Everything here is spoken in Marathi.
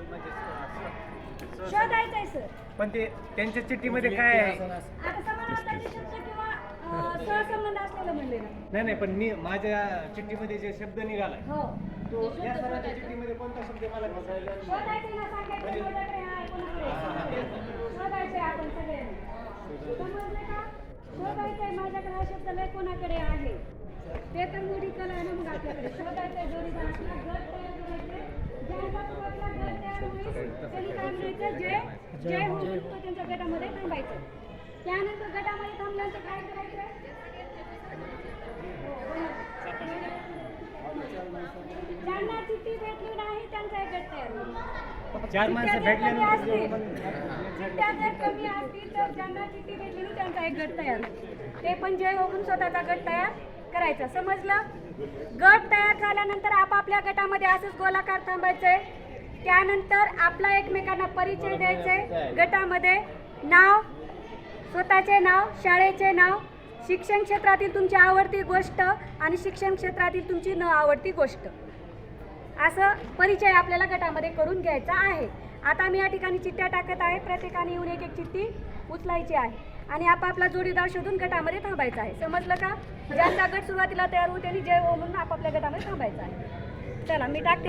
म्हणजे शोधायचंय सर. पण ते त्यांच्या चिठ्ठीमध्ये काय आहे? आता समानार्थाचे शब्द किंवा अं, सहसंबंध असलेलं म्हणले ना. नाही नाही पण मी माझ्या चिठ्ठीमध्ये जे शब्द निघालाय हो. तो या सरांच्या चिठ्ठीमध्ये कोणता शब्द मला दिसायला शोधायचे ना सांगायचं कोणाकडे आहे, कोणाकडे आहे. शोधायचंय आपण सगळ्यांनी. समजलं का? शोधायचंय माझ्याकडे हा शब्द लय कोणाकडे आहे? ते तर मेडिकल आहे ना मग आपल्याकडे. जोडीदार आपला गट तयार करायचे ज्यांचा सुरुवातीला गट तयार होईल त्यांनी काय म्हणायचं जे जे होऊ शकतो त्यांच्या गटामध्ये थांबायचं त्यानंतर गटामध्ये थांबल्यानंतर काय करायचं ज्यांना चिठ्ठी भेटली नाही त्यांचा एक गट तयार होईल चार माणसं भेटल्यानंतर चिठ्ठ्या जर कमी असतील तर ज्यांना चिठ्ठी भेटली नाही त्यांचा एक गट तयार. होईल. ते पण जय होऊन स्वतःचा गट तयार करायचा. समजलं? गट तयार झाल्यानंतर आपापल्या गटामध्ये असंच गोलाकार थांबायचंय. त्यानंतर आपला एकमेकांना परिचय द्यायचे गटामध्ये नाव स्वतःचे नाव शाळेचे नाव शिक्षण क्षेत्रातील तुमची आवडती गोष्ट आणि शिक्षण क्षेत्रातील तुमची न आवडती गोष्ट. असं परिचय आपल्याला गटामध्ये करून घ्यायचा आहे. आता मी या ठिकाणी चिठ्ठ्या टाकत आहे. प्रत्येकाने येऊन एक एक चिठ्ठी उचलायची आहे. आणि आपापला जोडीदार शोधून गटामध्ये थांबायचा आहे. समजलं का? ज्यांचा गट सुरुवातीला तयार होऊ त्यांनी जय हो म्हणून आपापल्या गटामध्ये थांबायचा आहे. चला मी टाकते.